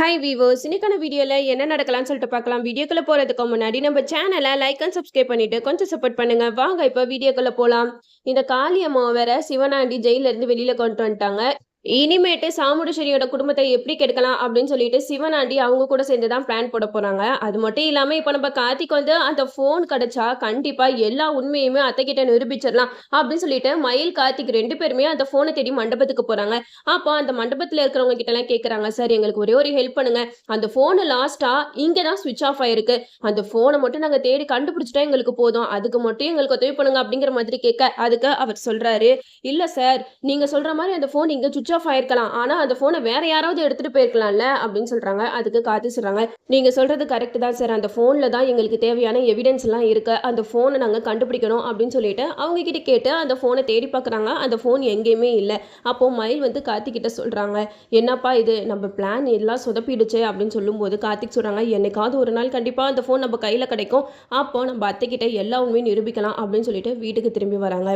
Hi viewers இன்னைக்கான வீடியோவில் என்ன நடக்கலாம்னு சொல்லிட்டு பார்க்கலாம். வீடியோக்குள்ள போகிறதுக்கு முன்னாடி நம்ம சேனலை லைக் அண்ட் சப்ஸ்கிரைப் பண்ணிவிட்டு கொஞ்சம் சப்போர்ட் பண்ணுங்கள் வாங்க இப்போ வீடியோக்குள்ளே போகலாம் இந்த காளியம்மா வேற சிவனாண்டி ஜெயிலிருந்து இருந்து கொண்டு வந்துட்டாங்க. இனிமேட்டு சாமுண்டீஸ்வரியோட குடும்பத்தை எப்படி கெடுக்கலாம் அப்படின்னு சொல்லிட்டு சிவனாண்டி அவங்க கூட சேர்ந்து தான் பிளான் போட போறாங்க. அது மட்டும் இல்லாம இப்போ நம்ம கார்த்திக் வந்து அந்த ஃபோன் கிடைச்சா கண்டிப்பா எல்லா உண்மையுமே அத்தை கிட்ட நிரூபிச்சிடலாம் அப்படின்னு சொல்லிட்டு மயில் கார்த்திக் ரெண்டு பேருமே அந்த ஃபோனை தேடி மண்டபத்துக்கு போறாங்க. அப்போ அந்த மண்டபத்துல இருக்கிறவங்க கிட்ட எல்லாம் கேக்குறாங்க சார் எங்களுக்கு ஒரே ஒரு ஹெல்ப் பண்ணுங்க. அந்த ஃபோனு லாஸ்டா இங்க தான் சுவிச் ஆஃப் ஆயிருக்கு. அந்த ஃபோனை மட்டும் நாங்க தேடி கண்டுபிடிச்சிட்டா எங்களுக்கு போதும். அதுக்கு மட்டும் எங்களுக்கு உதவி பண்ணுங்க அப்படிங்கிற மாதிரி கேட்க அதுக்கு அவர் சொல்றாரு. இல்ல சார் நீங்க சொல்ற மாதிரி அந்த ஃபோன் இங்க சுவிச் ஆஃப் ஆயிருக்கலாம். ஆனால் அந்த ஃபோனை வேற யாராவது எடுத்துட்டு போயிருக்கலாம்ல அப்படின்னு சொல்றாங்க. அதுக்கு காத்து சொல்றாங்க. நீங்க சொல்றது கரெக்ட் தான் சார் அந்த ஃபோனில் தான் எங்களுக்கு தேவையான எவிடன்ஸ் எல்லாம் இருக்கு. அந்த ஃபோனை நாங்கள் கண்டுபிடிக்கணும் அப்படின்னு சொல்லிட்டு அவங்க கிட்ட கேட்டு அந்த ஃபோனை தேடி பார்க்குறாங்க அந்த ஃபோன் எங்கேயுமே இல்லை. அப்போ மயில் வந்து கார்த்திக்கிட்ட சொல்கிறாங்க சொல்றாங்க. என்னப்பா இது? நம்ம பிளான் எல்லாம் சொதப்பிடுச்சு அப்படின்னு சொல்லும்போது கார்த்திக் சொல்றாங்க. என்னைக்காவது ஒரு நாள் கண்டிப்பாக அந்த ஃபோன் நம்ம கையில் கிடைக்கும். அப்போ நம்ம அத்தைக்கிட்ட எல்லா உண்மையும் நிரூபிக்கலாம் அப்படின்னு சொல்லிட்டு வீட்டுக்கு திரும்பி வராங்க.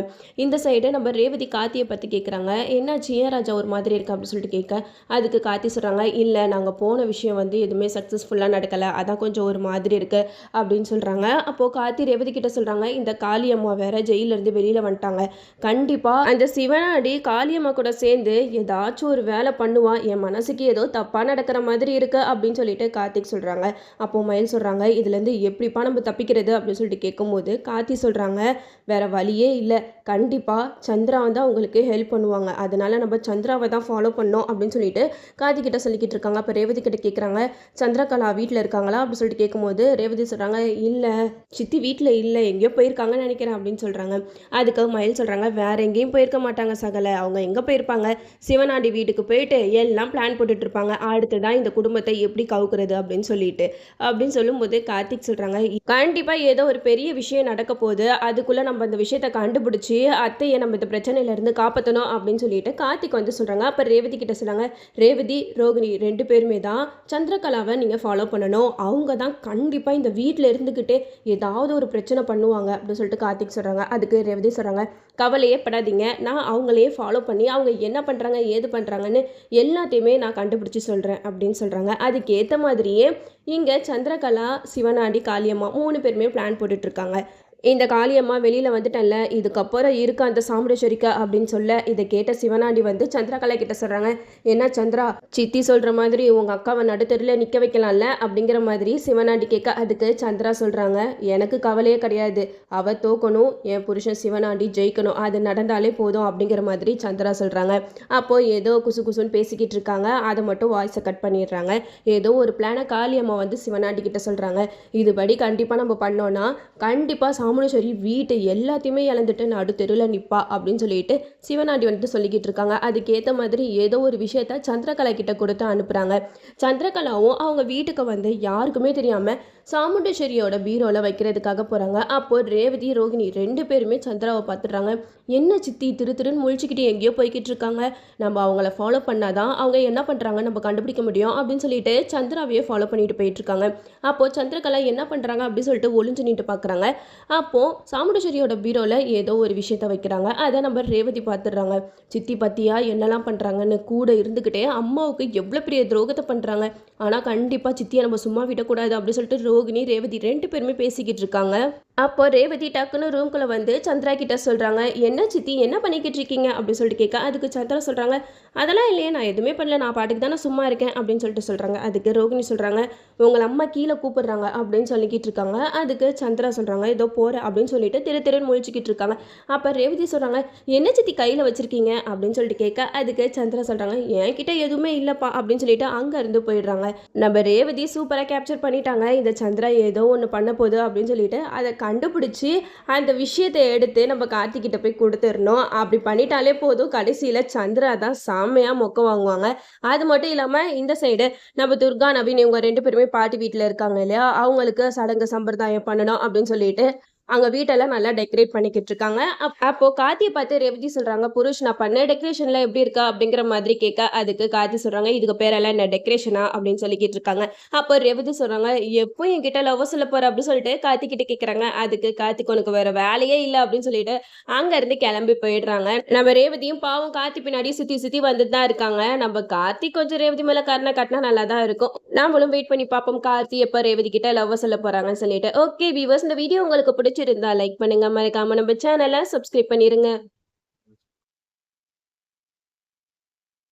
இந்த சைடு நம்ம ரேவதி கார்த்தியை பற்றி கேட்குறாங்க என்னாச்சு? ஏன் ராஜா? ஒரு மாதிரி இருக்கு அப்படின்னு சொல்லிட்டு கேட்க அதுக்கு கார்த்தி சொல்கிறாங்க இல்லை நாங்கள் போன விஷயம் வந்து எதுவுமே சக்ஸஸ்ஃபுல்லாக நடக்கலை. அதான் கொஞ்சம் ஒரு மாதிரி இருக்கு. அப்படின்னு சொல்கிறாங்க அப்போது கார்த்தி ரேவதி கிட்ட சொல்கிறாங்க இந்த காளியம்மா வேற ஜெயிலிருந்து வெளியில் வந்துட்டாங்க. கண்டிப்பாக அந்த சிவனாடி காளியம்மா கூட சேர்ந்து ஏதாச்சும் ஒரு வேலை பண்ணுவான் என் மனசுக்கு ஏதோ தப்பாக நடக்கிற மாதிரி இருக்குது அப்படின்னு சொல்லிட்டு கார்த்திக் சொல்கிறாங்க அப்போ மயில் சொல்கிறாங்க இதுல இருந்து எப்படிப்பா நம்ம தப்பிக்கிறது? அப்படின்னு சொல்லிட்டு கேட்கும்போது கார்த்தி சொல்கிறாங்க வேற வழியே இல்லை. கண்டிப்பாக சந்திரா வந்து அவங்களுக்கு ஹெல்ப் பண்ணுவாங்க. அதனால நம்ம சந்திராவை தான் ஃபாலோ பண்ணோம் அப்படின்னு சொல்லிட்டு கார்த்தி கிட்ட சொல்லிக்கிட்டு இருக்காங்க. அப்போ ரேவதி கிட்ட கேட்குறாங்க சந்திரகலா வீட்டில் இருக்காங்களா? அப்படின்னு சொல்லிட்டு கேட்கும்போது ரேவதி சொல்றாங்க இல்லை சித்தி வீட்டில் இல்லை எங்கேயோ போயிருக்காங்கன்னு நினைக்கிறேன் அப்படின்னு சொல்றாங்க. அதுக்கு மயில் சொல்றாங்க வேற எங்கேயும் போயிருக்க மாட்டாங்க சகலை அவங்க எங்க போயிருப்பாங்க? சிவனாண்டி வீட்டுக்கு போயிட்டு எல்லாம் பிளான் போட்டுட்டு இருப்பாங்க. அடுத்ததான் இந்த குடும்பத்தை எப்படி கவுக்குறது அப்படின்னு சொல்லிட்டு. அப்படின்னு சொல்லும்போது கார்த்திக் சொல்றாங்க கண்டிப்பா ஏதோ ஒரு பெரிய விஷயம் நடக்க போகுது. அதுக்குள்ள நம்ம அந்த விஷயத்தை கண்டுபிடிச்சி அத்தையை நம்ம இந்த பிரச்சனையிலேருந்து காப்பாற்றணும் அப்படின்னு சொல்லிட்டு கார்த்திக் வந்து சொல்கிறாங்க அப்போ ரேவதி கிட்ட சொல்கிறாங்க ரேவதி ரோகிணி ரெண்டு பேருமே தான் சந்திரகலாவை நீங்கள் ஃபாலோ பண்ணணும். அவங்க தான் கண்டிப்பாக இந்த வீட்டில் இருந்துக்கிட்டே ஏதாவது ஒரு பிரச்சனை பண்ணுவாங்க அப்படின்னு சொல்லிட்டு கார்த்திக் சொல்கிறாங்க அதுக்கு ரேவதி சொல்கிறாங்க கவலையே படாதீங்க. நான் அவங்களையே ஃபாலோ பண்ணி அவங்க என்ன பண்ணுறாங்க ஏது பண்ணுறாங்கன்னு எல்லாத்தையுமே நான் கண்டுபிடிச்சி சொல்கிறேன் அப்படின்னு சொல்கிறாங்க அதுக்கேற்ற மாதிரியே இங்கே சந்திரகலா சிவனாண்டி காளியம்மா மூணு பேருமே பிளான் போட்டுட்ருக்காங்க இந்த காளியம்மா வெளியில் வந்துட்டேன்ல இதுக்கப்புறம் இருக்க அந்த சாமுண்டேஸ்வரிக்கா அப்படின்னு சொல்ல இதை கேட்ட சிவனாண்டி வந்து சந்திரகலா கிட்ட சொல்கிறாங்க என்ன சந்திரா சித்தி சொல்கிற மாதிரி உங்கள் அக்காவை நடுத்தருல நிற்க வைக்கலாம்ல? அப்படிங்கிற மாதிரி சிவனாண்டி கேட்க அதுக்கு சந்திரா சொல்கிறாங்க எனக்கு கவலையே கிடையாது அவ தோக்கணும் என் புருஷன் சிவனாண்டி ஜெயிக்கணும் அது நடந்தாலே போதும் அப்படிங்கிற மாதிரி சந்திரா சொல்கிறாங்க அப்போ ஏதோ குசு குசுன்னு பேசிக்கிட்டு இருக்காங்க அதை மட்டும் வாய்ஸை கட் பண்ணிடுறாங்க. ஏதோ ஒரு பிளானை காளியம்மா வந்து சிவனாண்டி கிட்ட சொல்கிறாங்க இதுபடி கண்டிப்பாக நம்ம பண்ணோன்னா கண்டிப்பாக சாமுண்டேஸ்வரி வீட்டை எல்லாத்தையுமே இழந்துட்டு நடு தெருவில் நிற்பா அப்படின்னு சொல்லிட்டு சிவனாண்டி வந்துட்டு சொல்லிக்கிட்டு இருக்காங்க. அதுக்கேற்ற மாதிரி ஏதோ ஒரு விஷயத்த சந்திரகலா கிட்ட கொடுத்து அனுப்புகிறாங்க சந்திரகலாவும் அவங்க வீட்டுக்கு வந்து யாருக்குமே தெரியாமல் சாமுண்டேஸ்வரியோட பீரோவில் வைக்கிறதுக்காக போகிறாங்க அப்போ ரேவதி ரோகிணி ரெண்டு பேருமே சந்திராவை பார்த்துடுறாங்க. என்ன சித்தி திரு திருன்னு முழிச்சுக்கிட்டு எங்கேயோ போய்கிட்டு இருக்காங்க. நம்ம அவங்கள ஃபாலோ பண்ணாதான் அவங்க என்ன பண்ணுறாங்க நம்ம கண்டுபிடிக்க முடியும் அப்படின்னு சொல்லிட்டு சந்திராவையே ஃபாலோ பண்ணிட்டு போயிட்டு இருக்காங்க. அப்போ சந்திரகலா என்ன பண்ணுறாங்க அப்படின்னு சொல்லிட்டு ஒளிஞ்சு நின்று பார்க்குறாங்க அப்போது சாமுண்டேஸ்வரியோட பீரோவில் ஏதோ ஒரு விஷயத்த வைக்கிறாங்க. அதை நம்ம ரேவதி பார்த்துடுறாங்க சித்தி பத்தியா என்னெல்லாம் பண்ணுறாங்கன்னு கூட இருந்துக்கிட்டே அம்மாவுக்கு எவ்வளோ பெரிய துரோகத்தை பண்ணுறாங்க ஆனால் கண்டிப்பாக சித்தியை நம்ம சும்மா விடக்கூடாது அப்படின்னு சொல்லிட்டு ரோகிணி ரேவதி ரெண்டு பேருமே பேசிக்கிட்டு இருக்காங்க. அப்போ ரேவதி டக்குன்னு ரூம்குள்ளே வந்து சந்திரா கிட்ட சொல்கிறாங்க என்ன சித்தி என்ன பண்ணிக்கிட்டு இருக்கீங்க? அப்படின்னு சொல்லிட்டு கேட்க அதுக்கு சந்திரா சொல்கிறாங்க அதெல்லாம் இல்லையே நான் எதுவுமே பண்ணல. நான் பாட்டுக்கு தானே சும்மா இருக்கேன். அப்படின்னு சொல்லிட்டு சொல்கிறாங்க அதுக்கு ரோகிணி சொல்கிறாங்க உங்களை அம்மா கீழே கூப்பிடுறாங்க. அப்படின்னு சொல்லிக்கிட்டு இருக்காங்க. அதுக்கு சந்திரா சொல்கிறாங்க ஏதோ போகிறேன் அப்படின்னு சொல்லிட்டு திரு திருன்னு முழிச்சிக்கிட்டு இருக்காங்க. அப்போ ரேவதி சொல்கிறாங்க என்ன சித்தி கையில் வச்சிருக்கீங்க? அப்படின்னு சொல்லிட்டு கேட்க அதுக்கு சந்திரா சொல்கிறாங்க என்கிட்ட எதுவுமே இல்லைப்பா அப்படின்னு சொல்லிட்டு அங்கே இருந்து போயிடுறாங்க. நம்ம ரேவதி சூப்பராக கேப்சர் பண்ணிட்டாங்க இந்த சந்திரா ஏதோ ஒன்று பண்ண போகுது அப்படின்னு சொல்லிட்டு அதை கண்டுபிடிச்சி அந்த விஷயத்தை எடுத்து நம்ம கார்த்திகிட்ட போய் கொடுத்துடணும். அப்படி பண்ணிட்டாலே போதும் கடைசியில் சந்திரா தான் செம்மையாக மொக்க வாங்குவாங்க. அது மட்டும் இல்லாமல் இந்த சைடு நம்ம துர்கா நவீன் இவங்க ரெண்டு பேருமே பாட்டி வீட்டில் இருக்காங்க இல்லையா? அவங்களுக்கு சடங்கு சம்பிரதாயம் பண்ணணும் அப்படின்னு சொல்லிட்டு அங்க வீட்டெல்லாம் நல்லா டெக்கரேட் பண்ணிக்கிட்டு இருக்காங்க. அப்- அப்போ கார்த்தியை பார்த்து ரேவதி சொல்றாங்க புருஷ் நான் பண்ண டெக்கரேஷன்ல எப்படி இருக்கா? அப்படிங்கிற மாதிரி கேட்க அதுக்கு கார்த்தி சொல்றாங்க இதுக்கு பேரெல்லாம் என்ன டெக்கரேஷனா அப்படின்னு சொல்லிக்கிட்டு இருக்காங்க அப்போ ரேவதி சொல்றாங்க எப்போ என்கிட்ட லவ் சொல்ல போற? அப்படின்னு சொல்லிட்டு கார்த்தி கிட்ட கேக்குறாங்க. அதுக்கு கார்த்திக்கு உனக்கு வேற வேலையே இல்லை அப்படின்னு சொல்லிட்டு அங்க இருந்து கிளம்பி போயிடுறாங்க. நம்ம ரேவதியும் பாவம் கார்த்தி பின்னாடி சுத்தி சுத்தி வந்துட்டு தான் இருக்காங்க. நம்ம கார்த்தி கொஞ்சம் ரேவதி மேல கருணை காட்டினா நல்லா தான் இருக்கும். நாமளும் வெயிட் பண்ணி பார்ப்போம் கார்த்தி எப்போ ரேவதி கிட்ட லவ் சொல்ல போறாங்கன்னு சொல்லிட்டு. ஓகே வீவர்ஸ் இந்த வீடியோ உங்களுக்கு பிடிச்சிருந்தா லைக் பண்ணுங்க. மறக்காம நம்ம சேனலை சப்ஸ்கிரைப் பண்ணிருங்க.